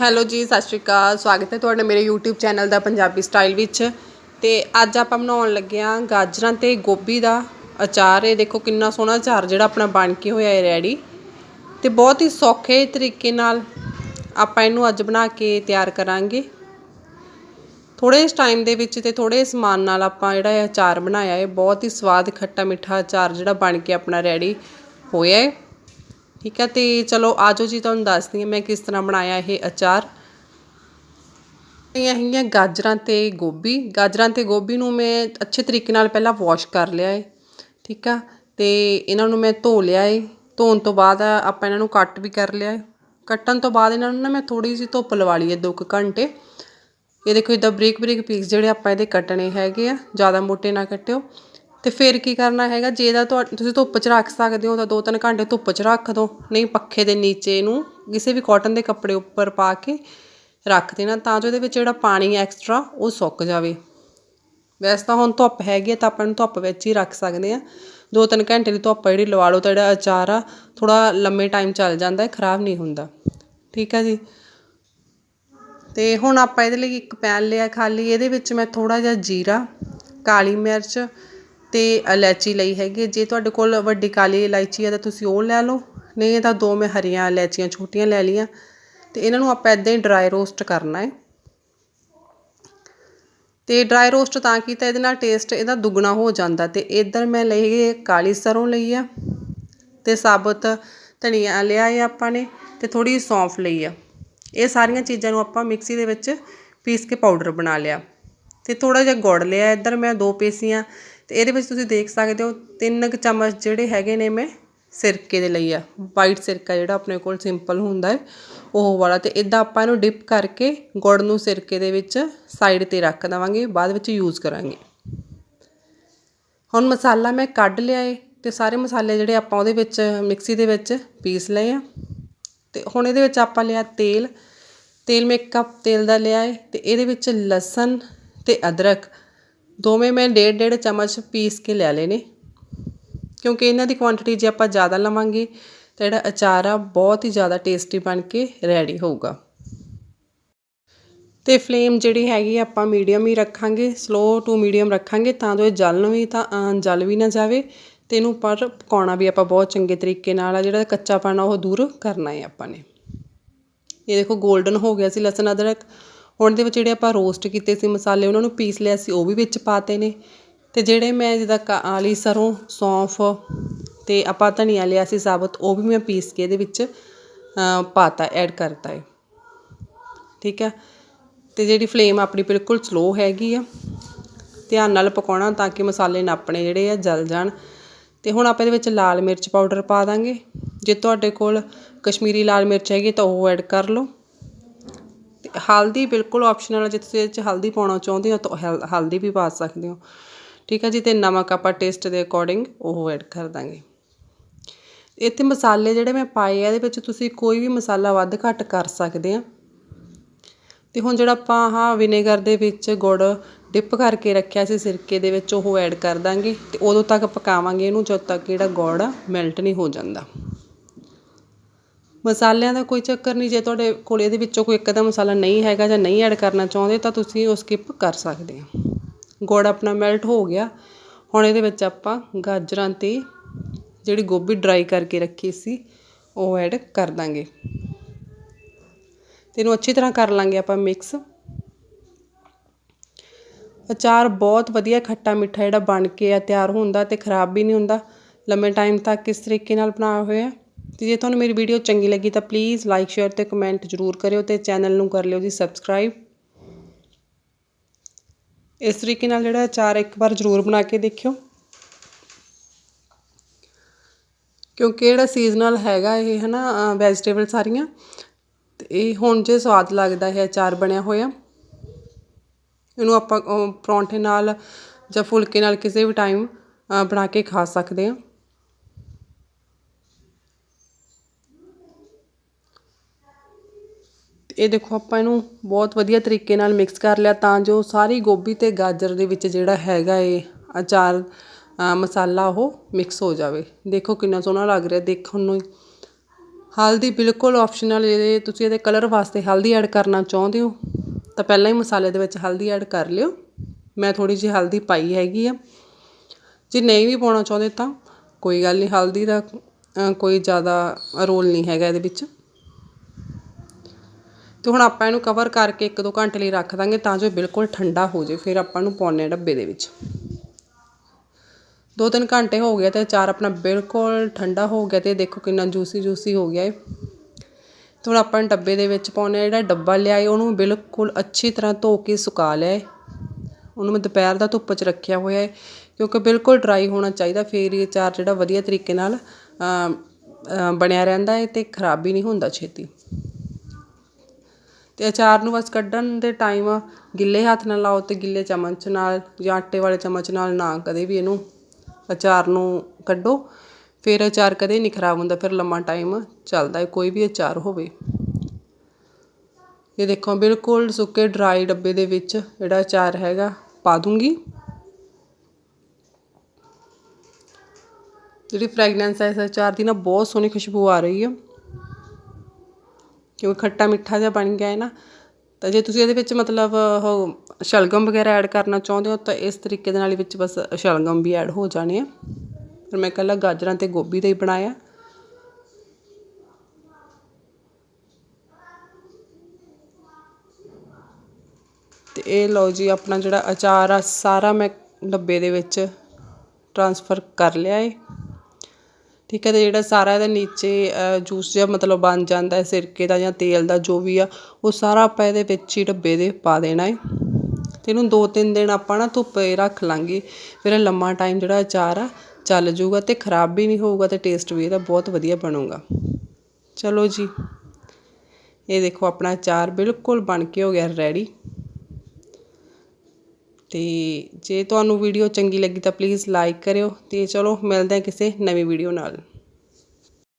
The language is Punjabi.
ਹੈਲੋ ਜੀ, ਸਤਿ ਸ਼੍ਰੀ ਅਕਾਲ। ਸਵਾਗਤ ਹੈ ਤੁਹਾਡਾ ਮੇਰੇ YouTube ਚੈਨਲ ਦਾ ਪੰਜਾਬੀ ਸਟਾਈਲ ਵਿੱਚ। ਤੇ ਅੱਜ ਆਪਾਂ ਬਣਾਉਣ ਲੱਗੇ ਹਾਂ ਗਾਜਰਾਂ ਤੇ ਗੋਭੀ ਦਾ ਅਚਾਰ। ਇਹ ਦੇਖੋ ਕਿੰਨਾ ਸੋਹਣਾ ਅਚਾਰ, ਜਿਹੜਾ ਆਪਣਾ ਬਣ ਕੇ ਹੋਇਆ ਹੈ ਰੈਡੀ। ਤੇ ਬਹੁਤ ਹੀ ਸੌਖੇ ਤਰੀਕੇ ਨਾਲ ਆਪਾਂ ਇਹਨੂੰ ਅੱਜ ਬਣਾ ਕੇ ਤਿਆਰ ਕਰਾਂਗੇ। ਥੋੜੇ ਇਸ ਟਾਈਮ ਦੇ ਵਿੱਚ ਤੇ ਥੋੜੇ ਸਮਾਨ ਨਾਲ ਆਪਾਂ ਜਿਹੜਾ ਇਹ ਅਚਾਰ ਬਣਾਇਆ। ਹੈ ਬਹੁਤ ਹੀ ਸਵਾਦ ਖੱਟਾ ਮਿੱਠਾ ਅਚਾਰ ਜਿਹੜਾ ਬਣ ਕੇ ਆਪਣਾ ਰੈਡੀ ਹੋਇਆ ਹੈ। ਠੀਕ ਹੈ, ਤੇ ਚਲੋ ਆਜੋ ਜੀ, ਤੁਹਾਨੂੰ ਦੱਸਦੀ ਹਾਂ ਮੈਂ ਕਿਸ ਤਰ੍ਹਾਂ ਬਣਾਇਆ ਇਹ ਅਚਾਰ। ਇਹ ਹੈਗੀਆਂ ਗਾਜਰਾਂ ਤੇ ਗੋਭੀ। ਗਾਜਰਾਂ ਤੇ ਗੋਭੀ ਨੂੰ ਮੈਂ ਅੱਛੇ ਤਰੀਕੇ ਨਾਲ ਪਹਿਲਾਂ ਵਾਸ਼ ਕਰ ਲਿਆ ਏ, ਠੀਕ ਆ, ਤੇ ਇਹਨਾਂ ਨੂੰ ਮੈਂ ਧੋ ਲਿਆ ਏ। ਧੋਣ ਤੋਂ ਬਾਅਦ ਆਪਾਂ ਇਹਨਾਂ ਨੂੰ ਕੱਟ ਵੀ ਕਰ ਲਿਆ ਹੈ ਕੱਟਣ ਤੋਂ ਬਾਅਦ ਇਹਨਾਂ ਨੂੰ ਨਾ ਮੈਂ ਥੋੜੀ ਜਿਹੀ ਧੁੱਪ ਲਵਾ ਲਈ ਹੈ 2 ਘੰਟੇ। ਇਹ ਦੇਖੋ ਇਦਾਂ ਬਰੀਕ ਬਰੀਕ ਪੀਸ ਜਿਹੜੇ ਆਪਾਂ ਇਹਦੇ ਕੱਟਣੇ ਹੈਗੇ ਆ, ਜ਼ਿਆਦਾ ਮੋਟੇ ਨਾ ਕੱਟਿਓ। ਤੇ ਫਿਰ ਕੀ ਕਰਨਾ ਹੈਗਾ? ਜੇ ਦਾ ਤੁਸੀਂ ਧੁੱਪ 'ਚ ਰੱਖ ਸਕਦੇ ਹੋ ਤਾਂ 2-3 ਘੰਟੇ ਧੁੱਪ 'ਚ ਰੱਖ ਦਿਓ ਨਹੀਂ, ਪੱਖੇ ਦੇ ਨੀਚੇ ਇਹਨੂੰ ਕਿਸੇ ਵੀ ਕਾਟਨ ਦੇ ਕੱਪੜੇ ਉੱਪਰ ਪਾ ਕੇ ਰੱਖ ਦੇਣਾ ਤਾਂ ਜੋ ਇਹਦੇ ਵਿੱਚ ਜਿਹੜਾ ਪਾਣੀ ਐਕਸਟਰਾ ਉਹ ਸੁੱਕ ਜਾਵੇ। ਵੈਸੇ ਤਾਂ ਹੁਣ ਧੁੱਪ ਹੈਗੀ ਤਾਂ ਆਪਾਂ ਨੂੰ ਧੁੱਪ ਵਿੱਚ ਹੀ ਰੱਖ ਸਕਦੇ ਆ। 2-3 ਘੰਟੇ ਦੀ ਧੁੱਪ ਜਿਹੜੀ ਲਵਾ ਲਓ ਤਾਂ ਜਿਹੜਾ ਅਚਾਰ ਆ ਥੋੜਾ ਲੰਮੇ ਟਾਈਮ ਚੱਲ ਜਾਂਦਾ ਹੈ ਖਰਾਬ ਨਹੀਂ ਹੁੰਦਾ। ਠੀਕ ਆ ਜੀ? ਤੇ ਹੁਣ ਆਪਾਂ ਇਹਦੇ ਲਈ ਇੱਕ ਪੈਨ ਲਿਆ ਖਾਲੀ। ਇਹਦੇ ਵਿੱਚ ਮੈਂ ਥੋੜਾ ਜਿਹਾ ਜੀਰਾ, ਕਾਲੀ ਮਿਰਚ ਤੇ ਇਲਾਇਚੀ ਲਈ ਹੈਗੀ ਜੇ ਤੁਹਾਡੇ ਕੋਲ ਵੱਡੀ ਕਾਲੀ ਇਲਾਇਚੀ ਹੈ ਤਾਂ ਤੁਸੀਂ ਉਹ ਲੈ ਲਓ। ਨਹੀਂ ਤਾਂ ਦੋ ਮੈਂ ਹਰੀਆਂ ਇਲਾਇਚੀਆਂ ਛੋਟੀਆਂ ਲੈ ਲਈਆਂ। ਤੇ ਇਹਨਾਂ ਨੂੰ ਆਪਾਂ ਇਦਾਂ ਹੀ ਡਰਾਈ ਰੋਸਟ ਕਰਨਾ ਹੈ। ਤੇ ਡਰਾਈ ਰੋਸਟ ਤਾਂ ਕੀਤਾ, ਇਹਦੇ ਨਾਲ ਟੇਸਟ ਇਹਦਾ ਦੁੱਗਣਾ ਹੋ ਜਾਂਦਾ। ਤੇ ਇਧਰ ਮੈਂ ਲਈ ਕਾਲੀ ਸਰੋਂ ਲਈ ਆ। ਤੇ ਸਾਬਤ ਧਨੀਆ ਲਿਆ ਹੈ ਆਪਾਂ ਨੇ ਤੇ ਥੋੜੀ ਸੌਂਫ ਲਈ ਆ। ਇਹ ਸਾਰੀਆਂ ਚੀਜ਼ਾਂ ਨੂੰ ਆਪਾਂ ਮਿਕਸੀ ਦੇ ਵਿੱਚ ਪੀਸ ਕੇ ਪਾਊਡਰ ਬਣਾ ਲਿਆ। ਤੇ ਥੋੜਾ ਜਿਹਾ ਗੁੜ ਲਿਆ। ਇੱਧਰ ਮੈਂ ਦੋ ਪੀਸੀਆਂ ਤੇ ਇਹਦੇ ਵਿੱਚ ਤੁਸੀਂ ਦੇਖ ਸਕਦੇ ਹੋ ਤਿੰਨ ਕੁ ਚਮਚ ਜਿਹੜੇ ਹੈਗੇ ਨੇ ਮੈਂ ਸਿਰਕੇ ਦੇ ਲਈ ਆ। ਵਾਈਟ ਸਿਰਕਾ ਜਿਹੜਾ ਆਪਣੇ ਕੋਲ ਸਿੰਪਲ ਹੁੰਦਾ ਹੈ, ਉਹ ਵਾਲਾ ਤੇ ਇਦਾਂ ਆਪਾਂ ਇਹਨੂੰ ਡਿਪ ਕਰਕੇ ਗੁੜ ਨੂੰ ਸਿਰਕੇ ਦੇ ਵਿੱਚ ਸਾਈਡ ਤੇ ਰੱਖ ਦਵਾਂਗੇ, ਬਾਅਦ ਵਿੱਚ ਯੂਜ਼ ਕਰਾਂਗੇ। ਹੁਣ ਮਸਾਲਾ ਮੈਂ ਕੱਢ ਲਿਆ ਏ ਤੇ ਸਾਰੇ ਮਸਾਲੇ ਜਿਹੜੇ ਆਪਾਂ ਉਹਦੇ ਵਿੱਚ, ਮਿਕਸੀ ਦੇ ਵਿੱਚ ਪੀਸ ਲਏ ਆ। ਤੇ ਹੁਣ ਇਹਦੇ ਵਿੱਚ ਆਪਾਂ ਲਿਆ ਤੇਲ। ਤੇਲ ਮੈਂ 1 ਕੱਪ ਤੇਲ ਦਾ ਲਿਆ ਹੈ ਤੇ ਇਹਦੇ ਵਿੱਚ ਲਸਣ ਤੇ ਅਦਰਕ। ਦੋਵੇਂ ਮੈਂ ਡੇਢ ਡੇਢ ਚਮਚ ਪੀਸ ਕੇ ਲੈ ਲਏ ਨੇ। ਕਿਉਂਕਿ ਇਹਨਾਂ ਦੀ ਕੁਆਂਟੀਟੀ ਜੇ ਆਪਾਂ ਜ਼ਿਆਦਾ ਲਵਾਂਗੇ ਤਾਂ ਜਿਹੜਾ ਅਚਾਰ ਆ, ਬਹੁਤ ਹੀ ਜ਼ਿਆਦਾ ਟੇਸਟੀ ਬਣ ਕੇ ਰੈਡੀ ਹੋਊਗਾ। ਤੇ ਫਲੇਮ ਜਿਹੜੀ ਹੈਗੀ ਆਪਾਂ ਮੀਡੀਅਮ ਹੀ ਰੱਖਾਂਗੇ ਸਲੋ ਟੂ ਮੀਡੀਅਮ ਰੱਖਾਂਗੇ, ਤਾਂ ਜੋ ਇਹ ਜਲਣ ਵੀ ਤਾਂ ਜਲ ਵੀ ਨਾ ਜਾਵੇ ਤੇ ਇਹਨੂੰ ਪਰ ਪਕਾਉਣਾ ਵੀ ਆਪਾਂ ਬਹੁਤ ਚੰਗੇ ਤਰੀਕੇ ਨਾਲ ਆ, ਜਿਹੜਾ ਕੱਚਾ ਕੱਚਾਪਣ ਉਹ ਦੂਰ ਕਰਨਾ ਹੈ ਆਪਾਂ ਨੇ। ਇਹ ਦੇਖੋ 골ਡਨ ਹੋ ਗਿਆ ਸੀ, ਲਸਣ ਅਦਰਕ। ਹੁਣ ਦੇ ਵਿੱਚ ਜਿਹੜੇ ਆਪਾਂ ਰੋਸਟ ਕੀਤੇ ਸੀ ਮਸਾਲੇ, ਉਹਨਾਂ ਨੂੰ ਪੀਸ ਲਿਆ ਸੀ, ਉਹ ਵੀ ਵਿੱਚ ਪਾਤੇ ਨੇ। ਤੇ ਜਿਹੜੇ ਮੈਂ ਜਿਹਦਾ ਕਾਲੀ ਸਰੋਂ, ਸੌਂਫ ਤੇ ਆਪਾਂ ਧਨੀਆ ਲਿਆ ਸੀ ਸਾਬਤ, ਉਹ ਵੀ ਮੈਂ ਪੀਸ ਕੇ ਇਹਦੇ ਵਿੱਚ ਪਾਤਾ ਐਡ ਕਰਤਾ ਹੈ ਠੀਕ ਹੈ ਤੇ ਜਿਹੜੀ ਫਲੇਮ ਆਪਣੀ ਬਿਲਕੁਲ ਸਲੋ ਹੈਗੀ ਆ, ਧਿਆਨ ਨਾਲ ਪਕਾਉਣਾ ਤਾਂ ਕਿ ਮਸਾਲੇ ਨਾ ਆਪਣੇ ਜਿਹੜੇ ਆ ਜਲ ਜਾਣ। ਤੇ ਹੁਣ ਆਪਾਂ ਇਹਦੇ ਵਿੱਚ ਲਾਲ ਮਿਰਚ ਪਾਊਡਰ ਪਾ ਦਾਂਗੇ। ਜੇ ਤੁਹਾਡੇ ਕੋਲ ਕਸ਼ਮੀਰੀ ਲਾਲ ਮਿਰਚ ਹੈਗੀ ਤਾਂ ਉਹ ਐਡ ਕਰ ਲਓ। ਹਲਦੀ ਬਿਲਕੁਲ ਆਪਸ਼ਨਲ ਹੈ ਜੇ ਤੁਸੀਂ ਇਹਦੇ 'ਚ ਹਲਦੀ ਪਾਉਣਾ ਚਾਹੁੰਦੇ ਹੋ ਤਾਂ ਹਲਦੀ ਵੀ ਪਾ ਸਕਦੇ ਹੋ। ਠੀਕ ਹੈ ਜੀ, ਤੇ ਨਮਕ ਆਪਾਂ ਟੇਸਟ ਦੇ ਅਕੋਰਡਿੰਗ ਉਹ ਐਡ ਕਰ ਦਾਂਗੇ। ਇੱਥੇ ਮਸਾਲੇ ਜਿਹੜੇ ਮੈਂ ਪਾਏ ਆ, ਇਹਦੇ ਵਿੱਚ ਤੁਸੀਂ ਕੋਈ ਵੀ ਮਸਾਲਾ ਵੱਧ ਘੱਟ ਕਰ ਸਕਦੇ ਆ। ਤੇ ਹੁਣ ਜਿਹੜਾ ਆਪਾਂ ਆਹ ਵਿਨੇਗਰ ਦੇ ਵਿੱਚ ਗੁੜ ਡਿਪ ਕਰਕੇ ਰੱਖਿਆ ਸੀ ਸਿਰਕੇ ਦੇ ਵਿੱਚ, ਉਹ ਐਡ ਕਰ ਦਾਂਗੇ ਤੇ ਉਦੋਂ ਤੱਕ ਪਕਾਵਾਂਗੇ ਇਹਨੂੰ, ਜਦੋਂ ਤੱਕ ਜਿਹੜਾ ਗੁੜ ਆ ਮੈਲਟ ਨਹੀਂ ਹੋ ਜਾਂਦਾ। ਮਸਾਲਿਆਂ ਦਾ ਕੋਈ ਚੱਕਰ ਨਹੀਂ, ਜੇ ਤੁਹਾਡੇ ਕੋਲ ਇਹਦੇ ਵਿੱਚੋਂ ਕੋਈ ਇੱਕ ਦਾ ਮਸਾਲਾ ਨਹੀਂ ਹੈਗਾ ਜਾਂ ਨਹੀਂ ਐਡ ਕਰਨਾ ਚਾਹੁੰਦੇ, ਤਾਂ ਤੁਸੀਂ ਉਹ ਸਕਿਪ ਕਰ ਸਕਦੇ ਆ ਗੁੜ ਆਪਣਾ ਮੈਲਟ ਹੋ ਗਿਆ। ਹੁਣ ਇਹਦੇ ਵਿੱਚ ਆਪਾਂ ਗਾਜਰਾਂ ਤੇ ਜਿਹੜੀ ਗੋਭੀ ਡਰਾਈ ਕਰਕੇ ਰੱਖੀ ਸੀ, ਉਹ ਐਡ ਕਰ ਦਾਂਗੇ। ਤੇ ਇਹਨੂੰ ਅੱਛੀ ਤਰ੍ਹਾਂ ਕਰ ਲਾਂਗੇ ਆਪਾਂ ਮਿਕਸ ਅਚਾਰ ਬਹੁਤ ਵਧੀਆ ਖੱਟਾ ਮਿੱਠਾ ਜਿਹੜਾ ਬਣ ਕੇ ਆ, ਤਿਆਰ ਹੁੰਦਾ ਤੇ ਖਰਾਬ ਵੀ ਨਹੀਂ ਹੁੰਦਾ। ਲੰਮੇ ਟਾਈਮ ਤੱਕ ਇਸ ਤਰੀਕੇ ਨਾਲ ਬਣਾਇਆ ਹੋਇਆ ਤੇ ਜੇ ਤੁਹਾਨੂੰ ਮੇਰੀ ਵੀਡੀਓ ਚੰਗੀ ਲੱਗੀ ਤਾਂ ਪਲੀਜ਼ ਲਾਈਕ ਸ਼ੇਅਰ ਤੇ ਕਮੈਂਟ ਜ਼ਰੂਰ ਕਰਿਓ ਤੇ ਚੈਨਲ ਨੂੰ ਕਰ ਲਿਓ ਜੀ ਸਬਸਕ੍ਰਾਈਬ ਇਸ ਤਰੀਕੇ ਨਾਲ ਜਿਹੜਾ ਅਚਾਰ ਇੱਕ ਵਾਰ ਜ਼ਰੂਰ ਬਣਾ ਕੇ ਦੇਖਿਓ। ਕਿਉਂਕਿ ਜਿਹੜਾ ਸੀਜ਼ਨਲ ਹੈਗਾ ਇਹ ਹਨਾ ਵੈਜੀਟੇਬਲ ਸਾਰੀਆਂ, ਤੇ ਇਹ ਹੁਣ ਜੇ ਸਵਾਦ ਲੱਗਦਾ ਹੈ ਅਚਾਰ ਬਣਿਆ ਹੋਇਆ। ਇਹਨੂੰ ਆਪਾਂ ਪਰੌਂਠੇ ਨਾਲ ਜਾਂ ਫੁਲਕੇ ਨਾਲ ਕਿਸੇ ਵੀ ਟਾਈਮ ਬਣਾ ਕੇ ਖਾ ਸਕਦੇ ਹਾਂ। ਇਹ ਦੇਖੋ, ਆਪਾਂ ਇਹਨੂੰ ਬਹੁਤ ਵਧੀਆ ਤਰੀਕੇ ਨਾਲ ਮਿਕਸ ਕਰ ਲਿਆ ਤਾਂ ਜੋ ਸਾਰੀ ਗੋਭੀ ਤੇ ਗਾਜਰ ਦੇ ਵਿੱਚ ਜਿਹੜਾ ਹੈਗਾ ਏ ਅਚਾਰ ਮਸਾਲਾ ਉਹ ਮਿਕਸ ਹੋ ਜਾਵੇ। ਦੇਖੋ ਕਿੰਨਾ ਸੋਹਣਾ ਲੱਗ ਰਿਹਾ। ਦੇਖਣ ਨੂੰ ਹਲਦੀ ਬਿਲਕੁਲ ਆਪਸ਼ਨਲ ਇਹਦੇ, ਤੁਸੀਂ ਇਹਦੇ ਕਲਰ ਵਾਸਤੇ ਹਲਦੀ ਐਡ ਕਰਨਾ ਚਾਹੁੰਦੇ ਹੋ, ਤਾਂ ਪਹਿਲਾਂ ਹੀ ਮਸਾਲੇ ਦੇ ਵਿੱਚ ਹਲਦੀ ਐਡ ਕਰ ਲਿਓ। ਮੈਂ ਥੋੜੀ ਜਿਹੀ ਹਲਦੀ ਪਾਈ ਹੈਗੀ ਆ। ਜੇ ਨਹੀਂ ਵੀ ਪਾਉਣਾ ਚਾਹੁੰਦੇ ਤਾਂ ਕੋਈ ਗੱਲ ਨਹੀਂ, ਹਲਦੀ ਦਾ ਕੋਈ ਜ਼ਿਆਦਾ ਰੋਲ ਨਹੀਂ ਹੈਗਾ ਇਹਦੇ ਵਿੱਚ। ਤੇ ਹੁਣ ਆਪਾਂ ਇਹਨੂੰ ਕਵਰ ਕਰਕੇ 1-2 ਘੰਟੇ ਲਈ ਰੱਖ ਦਾਂਗੇ ਤਾਂ ਜੋ ਬਿਲਕੁਲ ਠੰਡਾ ਹੋ ਜਾਵੇ ਫਿਰ ਆਪਾਂ ਨੂੰ ਪਾਉਣੇ ਆ ਡੱਬੇ ਦੇ ਵਿੱਚ। ਦੋ ਤਿੰਨ ਘੰਟੇ ਹੋ ਗਏ ਤੇ ਅਚਾਰ ਆਪਣਾ ਬਿਲਕੁਲ ਠੰਡਾ ਹੋ ਗਿਆ ਤੇ ਦੇਖੋ ਕਿੰਨਾ ਜੂਸੀ ਜੂਸੀ ਹੋ ਗਿਆ ਏ। ਤੇ ਹੁਣ ਆਪਾਂ ਡੱਬੇ ਦੇ ਵਿੱਚ ਪਾਉਣੇ ਆ ਜਿਹੜਾ ਡੱਬਾ ਲਿਆਏ, ਉਹਨੂੰ ਬਿਲਕੁਲ ਅੱਛੀ ਤਰ੍ਹਾਂ ਧੋ ਕੇ ਸੁਕਾ ਲਿਆ ਏ। ਉਹਨੂੰ ਮੈਂ ਦੁਪਹਿਰ ਦਾ ਧੁੱਪ 'ਚ ਰੱਖਿਆ ਹੋਇਆ ਹੈ ਕਿਉਂਕਿ ਬਿਲਕੁਲ ਡਰਾਈ ਹੋਣਾ ਚਾਹੀਦਾ, ਫਿਰ ਇਹ ਚਾਰ ਜਿਹੜਾ ਵਧੀਆ ਤਰੀਕੇ ਨਾਲ ਬਣਿਆ ਰਹਿੰਦਾ ਹੈ ਤੇ ਖਰਾਬ ਵੀ ਨਹੀਂ ਹੁੰਦਾ ਛੇਤੀ। ਅਤੇ ਅਚਾਰ ਨੂੰ ਬਸ ਕੱਢਣ ਦੇ ਟਾਈਮ ਗਿੱਲੇ ਹੱਥ ਨਾਲ ਲਾਓ ਅਤੇ ਗਿੱਲੇ ਚਮਚ ਨਾਲ ਜਾਂ ਆਟੇ ਵਾਲੇ ਚਮਚ ਨਾਲ ਨਾ ਕਦੇ ਵੀ ਇਹਨੂੰ ਅਚਾਰ ਨੂੰ ਕੱਢੋ। ਫਿਰ ਅਚਾਰ ਕਦੇ ਨਹੀਂ ਖਰਾਬ ਹੁੰਦਾ, ਫਿਰ ਲੰਮਾ ਟਾਈਮ ਚੱਲਦਾ ਹੈ, ਕੋਈ ਵੀ ਅਚਾਰ ਹੋਵੇ। ਇਹ ਦੇਖੋ, ਬਿਲਕੁਲ ਸੁੱਕੇ ਡਰਾਈ ਡੱਬੇ ਦੇ ਵਿੱਚ ਜਿਹੜਾ ਅਚਾਰ ਹੈਗਾ, ਪਾ ਦੂੰਗੀ। ਜਿਹੜੀ ਫ੍ਰੈਗਨੈਂਸ ਹੈ, ਇਸ ਅਚਾਰ ਦੀ ਨਾ ਬਹੁਤ ਸੋਹਣੀ ਖੁਸ਼ਬੂ ਆ ਰਹੀ ਹੈ ਕਿਉਂਕਿ ਖੱਟਾ ਮਿੱਠਾ ਜਿਹਾ ਬਣ ਗਿਆ ਹੈ ਨਾ, ਤਾਂ ਜੇ ਤੁਸੀਂ ਇਹਦੇ ਵਿੱਚ ਮਤਲਬ ਉਹ ਸ਼ਲਗਮ ਵਗੈਰਾ ਐਡ ਕਰਨਾ ਚਾਹੁੰਦੇ ਹੋ, ਤਾਂ ਇਸ ਤਰੀਕੇ ਦੇ ਨਾਲ ਹੀ ਵਿੱਚ ਬਸ ਸ਼ਲਗਮ ਵੀ ਐਡ ਹੋ ਜਾਣੇ ਆ। ਫਿਰ ਮੈਂ ਇਕੱਲਾ ਗਾਜਰਾਂ ਤੇ ਗੋਭੀ ਦਾ ਹੀ ਬਣਾਇਆ। ਤੇ ਇਹ ਲਓ ਜੀ, ਆਪਣਾ ਜਿਹੜਾ ਅਚਾਰ ਆ, ਸਾਰਾ ਮੈਂ ਡੱਬੇ ਦੇ ਵਿੱਚ ਟ੍ਰਾਂਸਫਰ ਕਰ ਲਿਆ ਏ। ਠੀਕ ਹੈ ਤੇ ਜਿਹੜਾ ਸਾਰਾ ਇਹਦੇ ਨੀਚੇ ਜੂਸ ਜਿਹਾ ਮਤਲਬ ਬਣ ਜਾਂਦਾ ਹੈ, ਸਿਰਕੇ ਦਾ ਜਾਂ ਤੇਲ ਦਾ ਜੋ ਵੀ ਆ, ਉਹ ਸਾਰਾ ਆਪਾਂ ਇਹਦੇ ਵਿੱਚ ਹੀ ਡੱਬੇ ਦੇ ਪਾ ਦੇਣਾ ਹੈ। ਤੇ ਇਹਨੂੰ ਦੋ ਤਿੰਨ ਦਿਨ ਆਪਾਂ ਨਾ ਧੁੱਪੇ ਰੱਖ ਲਾਂਗੇ। ਫਿਰ ਲੰਮਾ ਟਾਈਮ ਜਿਹੜਾ ਅਚਾਰ ਆ, ਚੱਲ ਜਾਊਗਾ ਤੇ ਖਰਾਬ ਵੀ ਨਹੀਂ ਹੋਊਗਾ ਤੇ ਟੇਸਟ ਵੀ ਇਹਦਾ ਬਹੁਤ ਵਧੀਆ ਬਣੂਗਾ। ਚਲੋ ਜੀ, ਇਹ ਦੇਖੋ ਆਪਣਾ ਅਚਾਰ ਬਿਲਕੁਲ ਬਣ ਕੇ ਹੋ ਗਿਆ ਰੈਡੀ ਤੇ ਜੇ ਤੁਹਾਨੂੰ ਵੀਡੀਓ ਚੰਗੀ ਲੱਗੀ ਤਾਂ ਪਲੀਜ਼ ਲਾਈਕ ਕਰਿਓ ਤੇ ਚਲੋ ਮਿਲਦੇ ਹਾਂ ਕਿਸੇ ਨਵੀਂ ਵੀਡੀਓ ਨਾਲ।